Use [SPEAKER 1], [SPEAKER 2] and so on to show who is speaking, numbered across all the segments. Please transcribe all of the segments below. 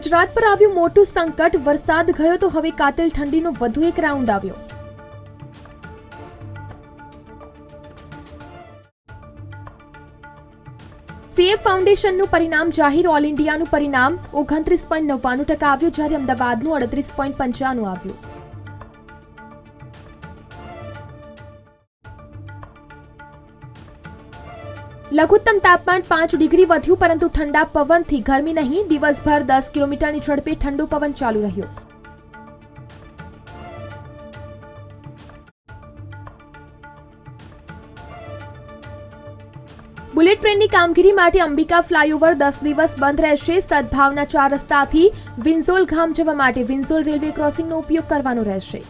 [SPEAKER 1] ગુજરાત પર આવ્યું મોટું સંકટ, વરસાદ ગયો તો હવે કાતિલ ઠંડીનો વધુ એક રાઉન્ડ આવ્યો. સીએ ફાઉન્ડેશનનું પરિણામ જાહેર ઓલ ઇન્ડિયાનું પરિણામ ઓગણત્રીસ પોઈન્ટ નવ્વાણું ટકા આવ્યું, જ્યારે અમદાવાદનું અડત્રીસ પોઈન્ટ પંચાણું આવ્યું. લઘુત્તમ તાપમાન પાંચ ડિગ્રી વધ્યું, પરંતુ ઠંડા પવનથી ગરમી નહીં. દિવસભર દસ કિલોમીટરની ઝડપે ઠંડુ પવન ચાલુ રહ્યો. બુલેટ ટ્રેનની કામગીરી માટે અંબિકા ફ્લાયઓવર દસ દિવસ બંધ રહેશે. સદભાવના ચાર રસ્તાથી વિન્ઝોલ ગામ જવા માટે વિન્ઝોલ રેલવે ક્રોસિંગનો ઉપયોગ કરવાનો રહેશે.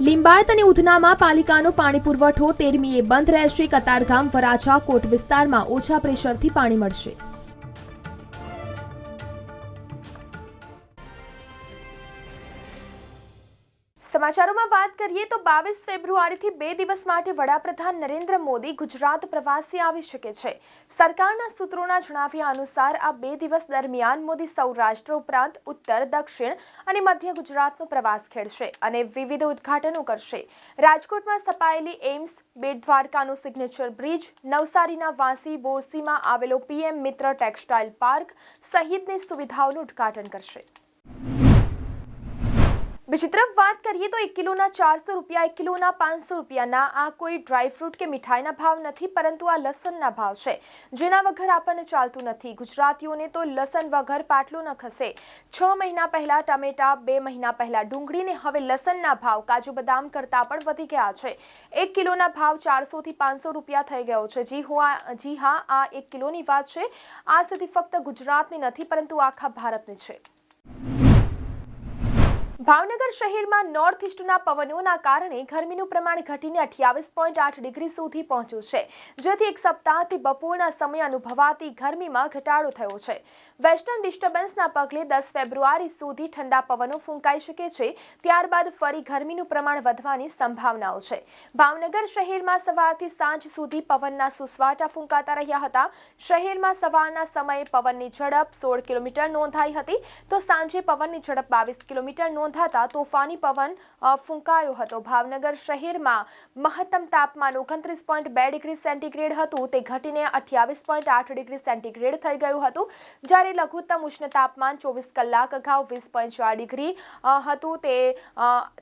[SPEAKER 1] લિંબાયત અને ઉધનામાં પાલિકાનો પાણી પુરવઠો તેરમીએ બંધ રહેશે. કતારગામ, વરાછા, કોટ વિસ્તારમાં ઓછા પ્રેશરથી પાણી મળશે. સમાચારોમાં વાત કરીએ તો બાવીસ ફેબ્રુઆરીથી બે દિવસ માટે વડાપ્રધાન નરેન્દ્ર મોદી ગુજરાત પ્રવાસે આવી શકે છે. સરકારના સૂત્રોના જણાવ્યા અનુસાર આ બે દિવસ દરમિયાન મોદી સૌરાષ્ટ્ર ઉપરાંત ઉત્તર, દક્ષિણ અને મધ્ય ગુજરાતનો પ્રવાસ ખેડશે અને વિવિધ ઉદ્ઘાટનો કરશે. રાજકોટમાં સ્થપાયેલી એમ્સ બેટ દ્વારકાનો સિગ્નેચર બ્રિજ, નવસારીના વાંસી, બોરસીમાં આવેલો પીએમ મિત્ર ટેક્સટાઇલ પાર્ક સહિતની સુવિધાઓનું ઉદ્ઘાટન કરશે. તરફ વાત કરીએ તો એક કિલોના ચારસો રૂપિયા, એક કિલોના પાંચસો રૂપિયાના આ કોઈ ડ્રાયફ્રૂટ કે મીઠાઈના ભાવ નથી, પરંતુ આ લસણના ભાવ છે. જેના વગર આપણને ચાલતું નથી. ગુજરાતીઓને તો લસણ વગર પાટલું ન ખસે. છ મહિના પહેલાં ટમેટા, બે મહિના પહેલાં ડુંગળીને હવે લસણના ભાવ, કાજુ બદામ કરતાં પણ વધી ગયા છે. એક કિલોના ભાવ ચારસોથી પાંચસો રૂપિયા થઈ ગયો છે. જી હું જી હા, આ એક કિલોની વાત છે. આ સ્થિતિ ફક્ત ગુજરાતની નથી, પરંતુ આખા ભારતની છે. ભાવનગર શહેરમાં નોર્થ ઇસ્ટના પવનોના કારણે ગરમીનું પ્રમાણ ઘટીને અઠ્યાવીસ પોઈન્ટ આઠ ડિગ્રી સુધી પહોંચ્યું છે, જેથી એક સપ્તાહથી બપોરના સમયે અનુભવાતી ગરમીમાં ઘટાડો થયો છે. વેસ્ટર્ન ડિસ્ટર્બન્સના પગલે દસ ફેબ્રુઆરી સુધી ઠંડા પવનો ફૂંકાઈ શકે છે. ત્યારબાદ ફરી ગરમીનું પ્રમાણ વધવાની સંભાવનાઓ છે. ભાવનગર શહેરમાં સવારથી સાંજ સુધી પવનના સુસવાટા ફૂંકાતા રહ્યા હતા. શહેરમાં સવારના સમયે પવનની ઝડપ સોળ કિલોમીટર નોંધાઈ હતી. તો સાંજે પવનની ઝડપ બાવીસ કિલોમીટર નોંધાતા તોફાની પવન ફૂંકાયો હતો. ભાવનગર શહેરમાં મહત્તમ તાપમાન ઓગણત્રીસ પોઈન્ટ બે ડિગ્રી સેન્ટીગ્રેડ હતું. તે ઘટીને અઠ્યાવીસ પોઈન્ટ આઠ ડિગ્રી સેન્ટીગ્રેડ થઈ ગયું હતું. જ્યારે લઘુત્તમ ઉષ્ણ તાપમાન ચોવીસ કલાક અગાઉ વીસ પોઈન્ટ ચાર ડિગ્રી હતું તે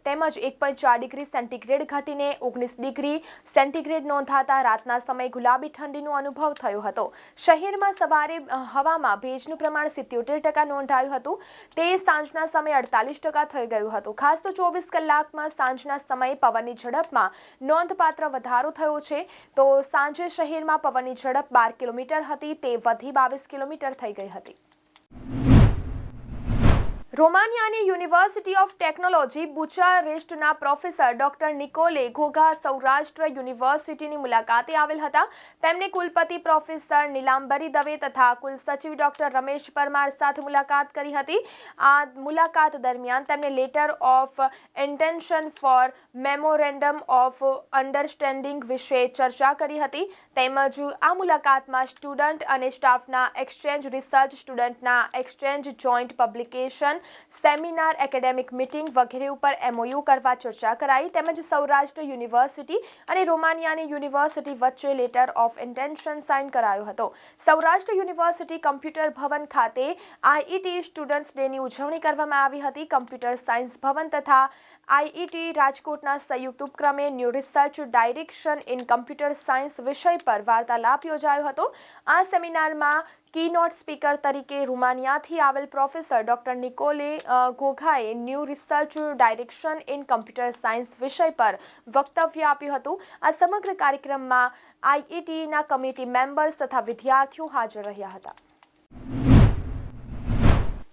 [SPEAKER 1] તેમજ એક પોઈન્ટ ચાર ડિગ્રી સેન્ટીગ્રેડ ઘટીને ઓગણીસ ડિગ્રી સેન્ટીગ્રેડ નોંધાતા રાતના સમયે ગુલાબી ઠંડીનો અનુભવ થયો હતો. શહેરમાં સવારે હવામાં ભેજનું પ્રમાણ સિત્યોતેર ટકા નોંધાયું હતું. તે સાંજના સમયે અડતાલીસ ટકા થઈ ગયું હતું. ખાસ તો ચોવીસ કલાકમાં સાંજના સમયે પવનની ઝડપમાં નોંધપાત્ર વધારો થયો છે. તો સાંજે શહેરમાં પવનની ઝડપ બાર કિલોમીટર હતી, તે વધી બાવીસ કિલોમીટર થઈ ગઈ હતી. રોમાનિયાની university of technology બુચારેસ્ટના professor doctor Nicolae Goga Saurashtra યુનિવર્સિટીની મુલાકાતે આવેલ હતા. તેમને કુલપતિ પ્રોફેસર નીલાંબરી દવે તથા કુલસચિવ ડોક્ટર રમેશ પરમાર સાથે મુલાકાત કરી હતી. આ મુલાકાત દરમિયાન તેમને letter of intention for memorandum of understanding વિશે ચર્ચા કરી હતી. તેમજ આ મુલાકાતમાં સ્ટુડન્ટ અને સ્ટાફના exchange research સ્ટુડન્ટના exchange joint publication seminar, academic meeting વગેરે ઉપર એમઓયુ કરવા ચર્ચા કરાઈ, તેમજ સૌરાષ્ટ્ર યુનિવર્સિટી અને રોમાનિયાની યુનિવર્સિટી વચ્ચે લેટર ઓફ ઇન્ટેન્શન સાઇન કરાયો હતો. સૌરાષ્ટ્ર યુનિવર્સિટી કમ્પ્યુટર ભવન ખાતે આઈઈટી સ્ટુડન્ટ્સ ડેની ઉજવણી કરવામાં આવી હતી. કમ્પ્યુટર સાયન્સ ભવન તથા આઈઈટી રાજકોટના સંયુક્ત ઉપક્રમે new research direction in computer science વિષય પર વાર્તાલાપ યોજાયો હતો. આ સેમિનારમાં કીનોટ સ્પીકર તરીકે રૂમાનિયાથી આવેલ professor doctor Nicolae ગોઘાએ new research direction in computer science વિષય પર વક્તવ્ય આપ્યું હતું. આ સમગ્ર કાર્યક્રમમાં આઈઈટીના કમિટી મેમ્બર્સ તથા વિદ્યાર્થીઓ હાજર રહ્યા હતા.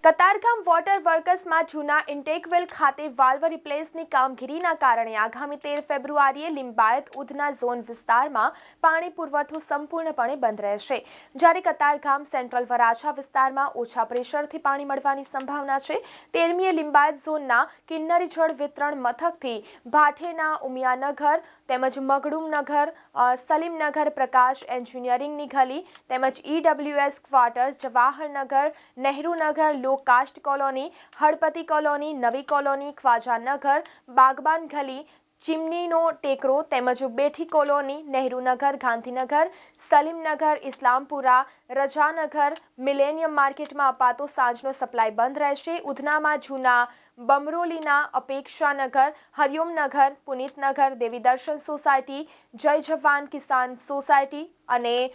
[SPEAKER 1] કતારગામ વોટર વર્કર્સમાં જૂના ઇન્ટેકવેલ ખાતે વાલ્વ રિપ્લેસની કામગીરીના કારણે આગામી તેર ફેબ્રુઆરીએ લિંબાયત ઉધના ઝોન વિસ્તારમાં પાણી પુરવઠો સંપૂર્ણપણે બંધ રહેશે. જ્યારે કતારગામ સેન્ટ્રલ વરાછા વિસ્તારમાં ઓછા પ્રેશરથી પાણી મળવાની સંભાવના છે, તેરમીએ લિંબાયત ઝોનના કિન્નરી જળ વિતરણ મથકથી ભાઠેના ઉમિયાનગર તેમજ મગડુમનગર નગર સલીમનગર પ્રકાશ એન્જિનિયરિંગની ગલી, તેમજ EWS quarters Jawaharnagar Nehrunagar low cost colony, Halpati colony, નવી કોલોની ખ્વાજાનગર બાગબાન ગલી, ચીમનીનો ટેકરો, તેમજ બેઠી કોલોની નહેરુનગર ગાંધીનગર સલીમનગર ઇસ્લામપુરા, રજાનગર, મિલેનિયમ માર્કેટમાં અપાતો સાંજનો સપ્લાય બંધ રહેશે. ઉધનામાં જૂના બમરોલીના અપેક્ષાનગર હરિઓમનગર પુનિતનગર દેવીદર્શન સોસાયટી જય જવાન કિસાન સોસાયટી અને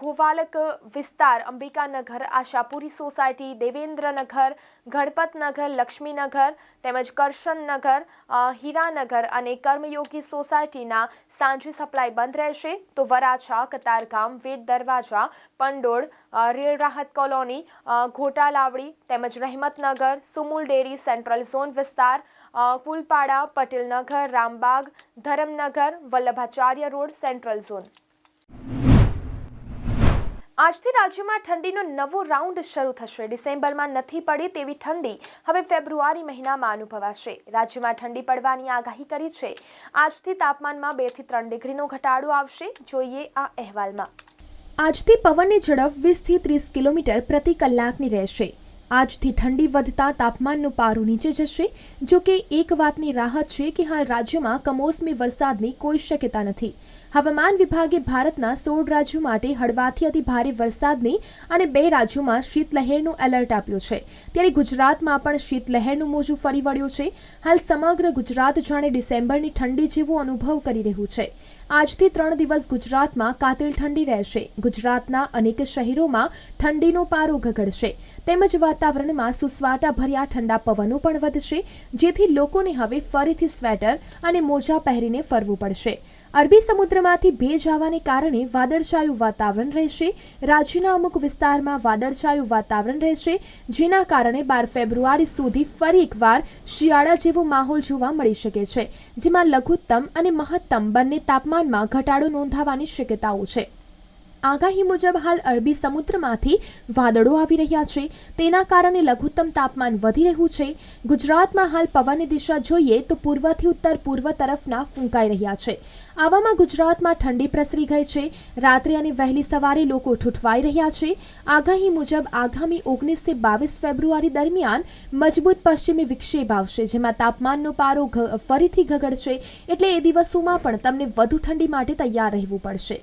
[SPEAKER 1] ગોવાલક વિસ્તાર અંબિકાનગર, આશાપુરી સોસાયટી, દેવેન્દ્રનગર, ગણપતનગર, લક્ષ્મીનગર તેમજ કરશનનગર હીરાનગર અને કર્મયોગી સોસાયટીના સાંજે સપ્લાય બંધ રહેશે. તો વરાછા, કતારગામ વેટ દરવાજા, પંડોળ રેળ રાહત કોલોની ઘોટાલાવડી તેમજ Rahematnagar, Sumul dairy, central zone વિસ્તાર અ, Kulpada Patelnagar Rambagh Dharamnagar Vallabhacharya road central zone. આજથી રાજ્યમાં ઠંડીનો નવો રાઉન્ડ શરૂ થશે. ડિસેમ્બરમાં નથી પડી તેવી ઠંડી હવે ફેબ્રુઆરી મહિનામાં અનુભવાશે. રાજ્યમાં ઠંડી પડવાની આગાહી કરી છે. આજથી તાપમાનમાં બેથી ત્રણ ડિગ્રીનો ઘટાડો આવશે. જોઈએ આ અહેવાલમાં.
[SPEAKER 2] આજથી પવનની ઝડપ વીસથી ત્રીસ કિલોમીટર પ્રતિ કલાકની રહેશે. આજથી ઠંડી વધતા તાપમાનનું પારું નીચે જશે, જો કે એક વાતની રાહત છે કે હાલ રાજ્યમાં કમોસમી વરસાદની કોઈ શક્યતા નથી. હવામાન વિભાગે ભારતના સોળ રાજ્યો માટે હળવાથી અતિ ભારે વરસાદની અને બે રાજ્યોમાં શીતલહેરનું એલર્ટ આપ્યું છે. ત્યારે ગુજરાતમાં પણ શીતલહેરનું મોજું ફરી વળ્યું છે. હાલ સમગ્ર ગુજરાત જાણે ડિસેમ્બરની ઠંડી જેવો અનુભવ કરી રહ્યું છે. આજથી ત્રણ દિવસ ગુજરાતમાં કાતિલ ઠંડી રહેશે. ગુજરાતના અનેક શહેરોમાં ઠંડીનો પારો ગગડશે. તેમજ વાતાવરણમાં સુસવાટા ભર્યા ઠંડા પવનો પણ વધશે, જેથી લોકોને હવે ફરીથી સ્વેટર અને મોજા પહેરીને ફરવું પડશે. અરબી સમુદ્રમાંથી ભેજ આવવાને કારણે વાદળછાયું વાતાવરણ રહેશે. રાજ્યના અમુક વિસ્તારમાં વાદળછાયું વાતાવરણ રહેશે, જેના કારણે બાર ફેબ્રુઆરી સુધી ફરી એકવાર શિયાળા જેવો માહોલ જોવા મળી શકે છે, જેમાં લઘુત્તમ અને મહત્તમ બંને તાપમાનમાં ઘટાડો નોંધાવાની શક્યતાઓ છે. આગાહી મુજબ હાલ અરબી સમુદ્રમાંથી વાદળો આવી રહ્યા છે. તેના કારણે લઘુત્તમ તાપમાન વધી રહ્યું છે. ગુજરાતમાં હાલ પવનની દિશા જોઈએ તો પૂર્વથી ઉત્તર પૂર્વ તરફના ફૂંકાઈ રહ્યા છે. આવામાં ગુજરાતમાં ઠંડી પ્રસરી ગઈ છે. રાત્રે અને વહેલી સવારે લોકો ઠૂઠવાઈ રહ્યા છે. આગાહી મુજબ આગામી ઓગણીસથી બાવીસ ફેબ્રુઆરી દરમિયાન મજબૂત પશ્ચિમી વિક્ષેપ આવશે, જેમાં તાપમાનનો પારો ફરીથી ગગડશે એટલે એ દિવસોમાં પણ તમને વધુ ઠંડી માટે તૈયાર રહેવું પડશે.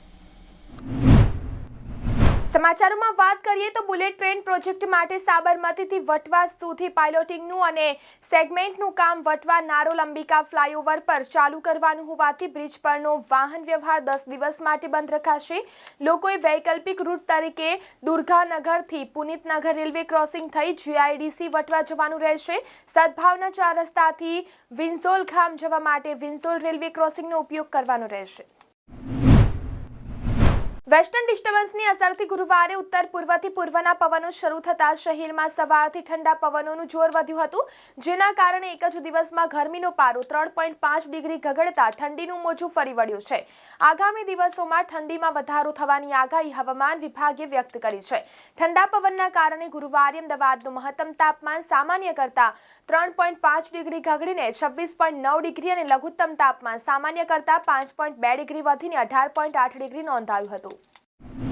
[SPEAKER 1] સમાચારોમાં વાત કરીએ તો બુલેટ ટ્રેન પ્રોજેક્ટ માટે સાબરમતીથી વટવા સુધી પાયલોટિંગનું અને સેગમેન્ટનું કામ વટવા નારોલ અંબિકા ફ્લાયઓવર પર ચાલુ કરવાનું હોવાથી બ્રિજ પરનો વાહન વ્યવહાર દસ દિવસ માટે બંધ રખાશે. લોકોએ વૈકલ્પિક રૂટ તરીકે દુર્ગાનગરથી પુનિતનગર રેલવે ક્રોસિંગ થઈ જીઆઈડીસી વટવા જવાનું રહેશે. સદભાવના ચાર રસ્તાથી વિન્સોલ ગામ જવા માટે વિન્સોલ રેલવે ક્રોસિંગનો ઉપયોગ કરવાનો રહેશે. વેસ્ટર્ન ડિસ્ટર્બન્સની અસરથી ગુરુવારે ઉત્તર પૂર્વથી પૂર્વના પવનો શરૂ થતા શહેરમાં સવારથી ઠંડા પવનોનું જોર વધ્યું હતું, જેના કારણે એક જ દિવસમાં ગરમીનો પારો ત્રણ પોઈન્ટ પાંચ ડિગ્રી ગગડતા ઠંડીનું મોજું ફરી વળ્યું છે. આગામી દિવસોમાં ઠંડીમાં વધારો થવાની આગાહી હવામાન વિભાગે વ્યક્ત કરી છે. ઠંડા પવનના કારણે ગુરુવારે અમદાવાદનું મહત્તમ તાપમાન સામાન્ય કરતાં ત્રણ પોઈન્ટ પાંચ ડિગ્રી ગગડીને છવ્વીસ પોઈન્ટ નવ ડિગ્રી અને લઘુત્તમ તાપમાન સામાન્ય કરતાં પાંચ પોઈન્ટ બે ડિગ્રી વધીને અઢાર પોઈન્ટ આઠ ડિગ્રી નોંધાયું હતું.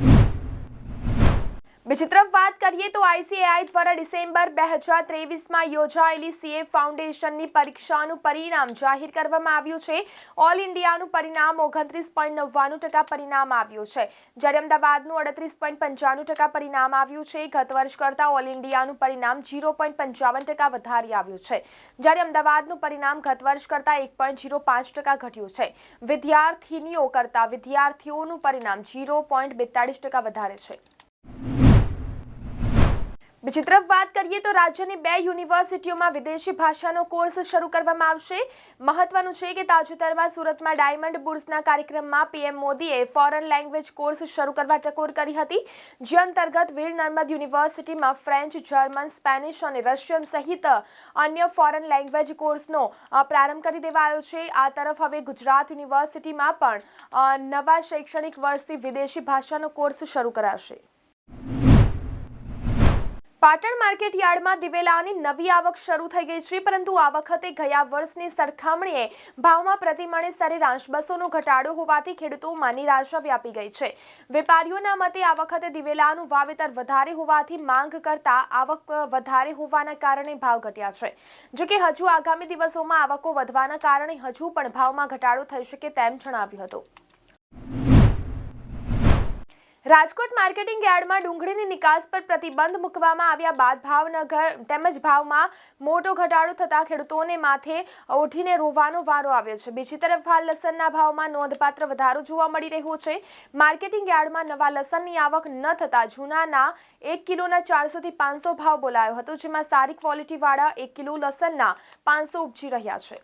[SPEAKER 1] બીજી તરફ વાત કરીએ તો આઈસીએઆઈ દ્વારા ડિસેમ્બર બે હજાર ત્રેવીસમાં યોજાયેલી સીએ ફાઉન્ડેશનની પરીક્ષાનું પરિણામ જાહેર કરવામાં આવ્યું છે. ઓલ ઇન્ડિયાનું પરિણામ ઓગણત્રીસ પોઈન્ટ નવ્વાણું ટકા પરિણામ આવ્યું છે. જ્યારે અમદાવાદનું અડત્રીસ પોઈન્ટ પંચાણું ટકા પરિણામ આવ્યું છે. ગત વર્ષ કરતાં ઓલ ઇન્ડિયાનું પરિણામ ઝીરો પોઈન્ટ પંચાવન ટકા વધારે આવ્યું છે. જ્યારે અમદાવાદનું પરિણામ ગત વર્ષ કરતાં એક પોઈન્ટ ઝીરો પાંચ ટકા ઘટ્યું છે. વિદ્યાર્થીનીઓ કરતાં વિદ્યાર્થીઓનું પરિણામ ઝીરો પોઈન્ટ બેતાળીસ ટકા વધારે છે. બીજી તરફ વાત કરીએ તો રાજ્યની બે યુનિવર્સિટીઓમાં વિદેશી ભાષાનો કોર્સ શરૂ કરવામાં આવશે. મહત્વનું છે કે તાજેતરમાં સુરતમાં ડાયમંડ બુર્સના કાર્યક્રમમાં પીએમ મોદીએ ફોરેન લેંગ્વેજ કોર્સ શરૂ કરવા ટકોર કરી હતી. જે અંતર્ગત વીર નર્મદ યુનિવર્સિટીમાં ફ્રેન્ચ, જર્મન, સ્પેનિશ અને રશિયન સહિત અન્ય ફોરેન લેંગ્વેજ કોર્સનો પ્રારંભ કરી દેવાયો છે. આ તરફ હવે ગુજરાત યુનિવર્સિટીમાં પણ નવા શૈક્ષણિક વર્ષથી વિદેશી ભાષાનો કોર્સ શરૂ કરાશે. પાટણ માર્કેટ યાર્ડમાં દિવેલાની નવી આવક શરૂ થઈ ગઈ છે, પરંતુ આ વખતે ગયા વર્ષની સરખામણીએ ભાવમાં પ્રતિમણે સરેરાશ બસોનો ઘટાડો હોવાથી ખેડૂતોમાં નિરાશા વ્યાપી ગઈ છે. વેપારીઓના મતે આ વખતે દિવેલાનું વાવેતર વધારે હોવાથી માંગ કરતા આવક વધારે હોવાના કારણે ભાવ ઘટ્યા છે. જો કે હજુ આગામી દિવસોમાં આવકો વધવાના કારણે હજુ પણ ભાવમાં ઘટાડો થઈ શકે તેમ જણાવ્યું હતું. રાજકોટ માર્કેટિંગ યાર્ડમાં ડુંગળીની નિકાસ પર પ્રતિબંધ મૂકવામાં આવ્યા બાદ ભાવનગર તેમજ ભાવમાં મોટો ઘટાડો થતાં ખેડૂતોને માથે ઓઢીને રોવાનો વારો આવ્યો છે. બીજી તરફ હાલ લસણના ભાવમાં નોંધપાત્ર વધારો જોવા મળી રહ્યો છે. માર્કેટિંગ યાર્ડમાં નવા લસણની આવક ન થતાં જૂનાના એક કિલોના ચારસોથી પાંચસો ભાવ બોલાયો હતો, જેમાં સારી ક્વોલિટીવાળા એક કિલો લસણના પાંચસો ઉપજી રહ્યા છે.